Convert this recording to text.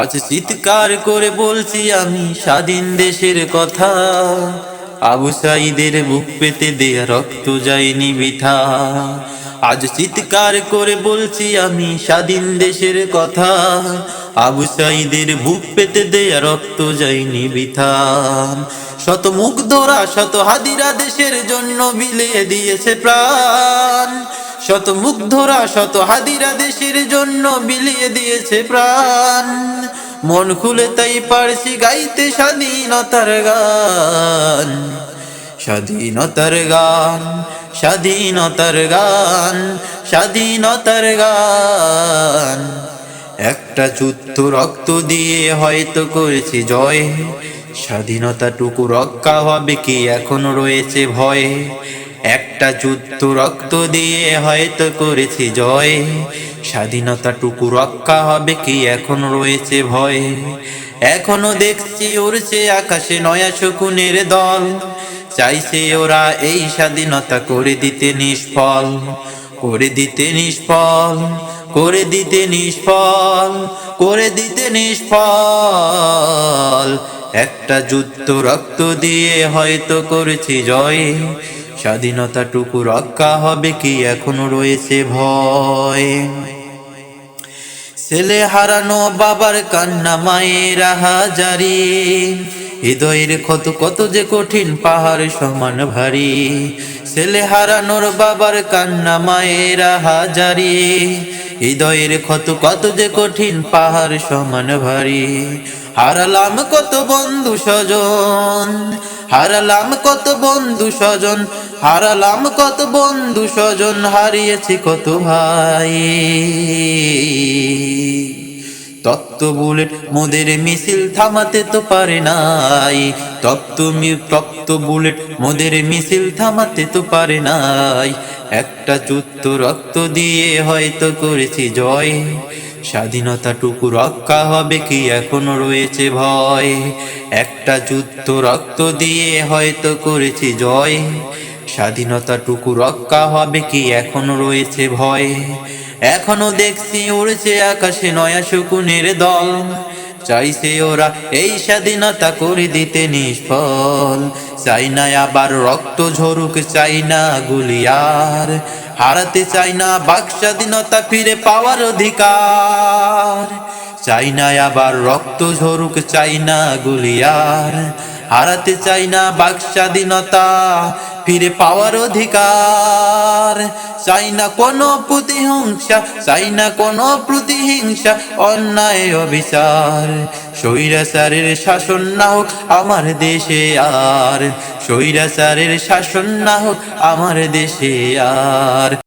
আজ চিৎকার করে বলছি আমি স্বাধীন দেশের কথা। আবু সাইদের বুক পেতে দেয়া রক্ত যায়নি বৃথা আজ চিৎকার করে বলছি আমি স্বাধীন দেশের কথা। আবু সাইদের বুক পেতে দেয়া রক্ত যায়নি বৃথা শত মুখ ধরা শত হাদিরা দেশের জন্য বিলিয়ে দিয়েছে প্রাণ। শত মুগ্ধরা, শত হাদিরা দেশের জন্য বিলিয়ে দিয়েছে প্রাণ। মন খুলে তাই পারছি গাইতে স্বাধীনতার গান। স্বাধীনতার গান স্বাধীনতার গান স্বাধীনতার গান। একটা যুদ্ধ রক্ত দিয়ে হয়তো করেছি জয়। স্বাধীনতাটুকু রক্ষা হবে কি এখনও রয়েছে ভয়। একটা যুদ্ধ রক্ত দিয়ে হয়তো করেছি জয়। স্বাধীনতাটুকু রক্ষা হবে কি এখন রয়েছে ভয়। এখনও দেখছি উড়ছে আকাশে নয়া শকুনের দল। চাইছে ওরা এই স্বাধীনতা করে দিতে নিষ্ফল, করে দিতে নিষ্ফল, করে দিতে নিষ্ফল, করে দিতে নিষ্ফল। একটা যুদ্ধ রক্ত দিয়ে হয়তো করেছি জয়। স্বাধীনতাটুকু রক্ষা হবে কি এখনও রয়েছে ভয়? ছেলে হারানো বাবার কান্না, মায়ের হাজারি। হৃদয়ের ক্ষত কত যে কঠিন, পাহাড় সমান ভারী। ছেলে হারানোর বাবার কান্না, মায়ের হাজারি। হৃদয়ের ক্ষত কত যে কঠিন, পাহাড় সমান ভারী। হারালাম কত বন্ধু স্বজন হারালাম কত বন্ধু স্বজন, হারালাম কত বন্ধু স্বজন, হারিয়েছি কত ভাই। তত্ত্ব বুলেট মোদের মিছিল থামাতে তো পারে নাই তত্ত্ব তত্ত্ব বুলেট মোদের মিছিল থামাতে তো পারে নাই। একটা যুদ্ধ রক্ত দিয়ে হয়তো করেছি জয় স্বাধীনতাটুকু রক্ষা হবে কি এখনও রয়েছে ভয়? একটা যুদ্ধ রক্ত দিয়ে হয়তো করেছি জয়। স্বাধীনতাটুকু রক্ষা হবে কি এখনও রয়েছে ভয়? এখনও দেখছি উড়ছে আকাশে নয়া শকুনের দল। চাইছে ওরা এই স্বাধীনতা করে দিতে নিষ্ফল। চাই না আবার রক্ত ঝরুক, চাই না গুলিয়ার। হারাতে চাই না, বাক স্বাধীনতা ফিরে পাওয়ার অধিকার। চাই না আবার রক্ত ঝরুক, চাই না গুলিয়ার। হারাতে চাই না, বাক স্বাধীনতা ফিরে পাওয়ার অধিকার। চাই না কোনো প্রতিহিংসা, চাই না কোনো প্রতিহিংসা, অন্যায় অবিচার। স্বৈরাচারের শাসন না হোক আমার দেশে আর। স্বৈরাচারের শাসন না হোক আমার দেশে আর।